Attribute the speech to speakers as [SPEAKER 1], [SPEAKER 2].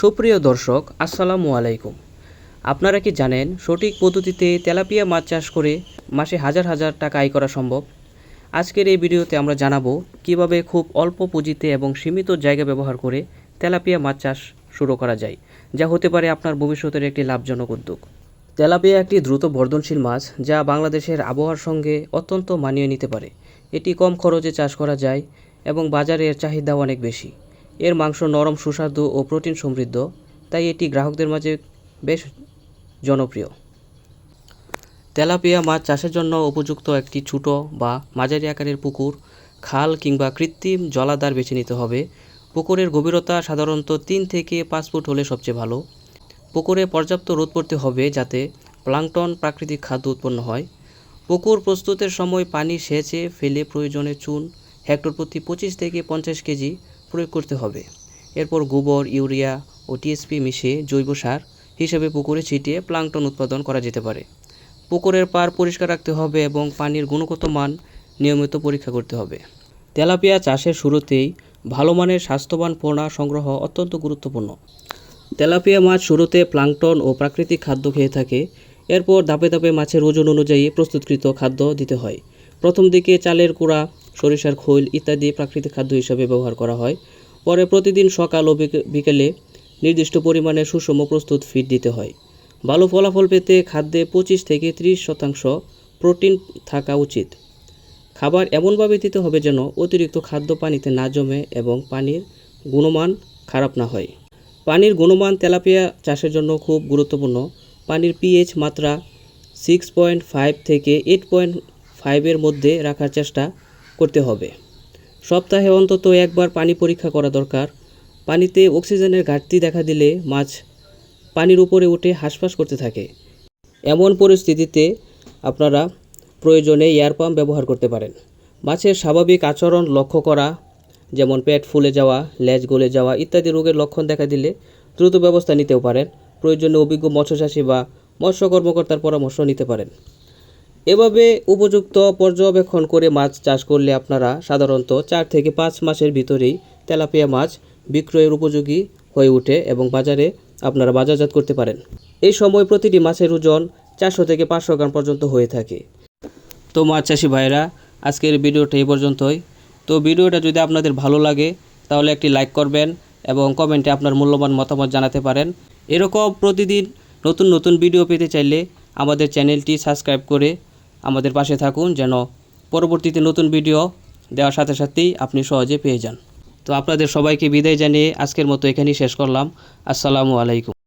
[SPEAKER 1] সুপ্রিয় দর্শক, আসসালামু আলাইকুম। আপনারা কি জানেন, সঠিক পদ্ধতিতে তেলাপিয়া মাছ চাষ করে মাসে হাজার হাজার টাকা আয় করা সম্ভব? আজকের এই ভিডিওতে আমরা জানাব কীভাবে খুব অল্প পুঁজিতে এবং সীমিত জায়গা ব্যবহার করে তেলাপিয়া মাছ চাষ শুরু করা যায়, যা হতে পারে আপনার ভবিষ্যতের একটি লাভজনক উদ্যোগ। তেলাপিয়া একটি দ্রুত বর্ধনশীল মাছ, যা বাংলাদেশের আবহাওয়ার সঙ্গে অত্যন্ত মানিয়ে নিতে পারে। এটি কম খরচে চাষ করা যায় এবং বাজারে এর অনেক বেশি। এর মাংস নরম, সুস্বাদু ও প্রোটিন সমৃদ্ধ, তাই এটি গ্রাহকদের মাঝে বেশ জনপ্রিয়। তেলাপিয়া মাছ চাষের জন্য উপযুক্ত একটি ছোট বা মাঝারি আকারের পুকুর, খাল কিংবা কৃত্রিম জলাধার বেছে নিতে হবে। পুকুরের গভীরতা সাধারণত তিন থেকে পাঁচ ফুট হলে সবচেয়ে ভালো। পুকুরে পর্যাপ্ত রোদ পড়তে হবে যাতে প্লাংটন প্রাকৃতিক খাদ্য উৎপন্ন হয়। পুকুর প্রস্তুতের সময় পানি সেচে ফেলে প্রয়োজনে চুন, হেক্টর প্রতি পঁচিশ থেকে পঞ্চাশ কেজি প্রয়োগ করতে হবে। এরপর গোবর, ইউরিয়া ও টিএসপি মিশিয়ে জৈব সার হিসেবে পুকুরে ছিটিয়ে প্লাঙ্কটন উৎপাদন করা যেতে পারে। পুকুরের পার পরিষ্কার রাখতে হবে এবং পানির গুণগত মান নিয়মিত পরীক্ষা করতে হবে। তেলাপিয়া চাষের শুরুতেই ভালো মানের স্বাস্থ্যবান পোনা সংগ্রহ অত্যন্ত গুরুত্বপূর্ণ। তেলাপিয়া মাছ শুরুতে প্লাঙ্কটন ও প্রাকৃতিক খাদ্য খেয়ে থাকে। এরপর ধাপে ধাপে মাছের ওজন অনুযায়ী প্রস্তুতকৃত খাদ্য দিতে হয়। প্রথম দিকে চালের কুড়া সরিষার খৈল ইত্যাদি প্রাকৃতিক খাদ্য হিসাবে ব্যবহার করা হয়। পরে প্রতিদিন সকাল ও বিকে- বিকেলে নির্দিষ্ট পরিমাণে সুষম প্রস্তুত ফিড দিতে হয়। ভালো ফলাফল পেতে খাদ্যে পঁচিশ থেকে ত্রিশ শতাংশ প্রোটিন থাকা উচিত। খাবার এমনভাবে দিতে হবে যেন অতিরিক্ত খাদ্য পানিতে না জমে এবং পানির গুণমান খারাপ না হয়। পানির গুণমান তেলাপিয়া চাষের জন্য খুব গুরুত্বপূর্ণ। পানির পিএইচ মাত্রা সিক্স পয়েন্ট ফাইভ থেকে এইট পয়েন্ট ফাইভের মধ্যে রাখার চেষ্টা করতে হবে। সপ্তাহে অন্তত একবার পানি পরীক্ষা করা দরকার। পানিতে অক্সিজেনের ঘাটতি দেখা দিলে মাছ পানির উপরে উঠে হাঁসফাঁস করতে থাকে। এমন পরিস্থিতিতে আপনারা প্রয়োজনে এয়ার পাম্প ব্যবহার করতে পারেন। মাছের স্বাভাবিক আচরণ লক্ষ্য করা, যেমন পেট ফুলে যাওয়া, লেজ গলে যাওয়া ইত্যাদি রোগের লক্ষণ দেখা দিলে দ্রুত ব্যবস্থা নিতেও পারেন। প্রয়োজনে অভিজ্ঞ মৎস্যচাষী বা মৎস্য কর্মকর্তার পরামর্শ নিতে পারেন। এভাবে উপযুক্ত পর্যবেক্ষণ করে মাছ চাষ করলে আপনারা সাধারণত চার থেকে পাঁচ মাসের ভিতরেই তেলাপিয়া মাছ বিক্রয়ের উপযোগী হয়ে ওঠে এবং বাজারে আপনারা বাজারজাত করতে পারেন। এই সময় প্রতিটি মাছের ওজন চারশো থেকে পাঁচশো গ্রাম পর্যন্ত হয়ে থাকে। তো মাছ চাষি ভাইরা আজকের ভিডিওটা এই পর্যন্তই। তো ভিডিওটা যদি আপনাদের ভালো লাগে, তাহলে একটি লাইক করবেন এবং কমেন্টে আপনার মূল্যবান মতামত জানাতে পারেন। এরকম প্রতিদিন নতুন নতুন ভিডিও পেতে চাইলে আমাদের চ্যানেলটি সাবস্ক্রাইব করে আমাদের পাশে থাকুন যেন পরবর্তীতে নতুন ভিডিও দেওয়ার সাথে সাথেই আপনি সহজে পেয়ে যান। তো আপনাদের সবাইকে বিদায় জানিয়ে আজকের মতো এখানেই শেষ করলাম। আসসালামু আলাইকুম।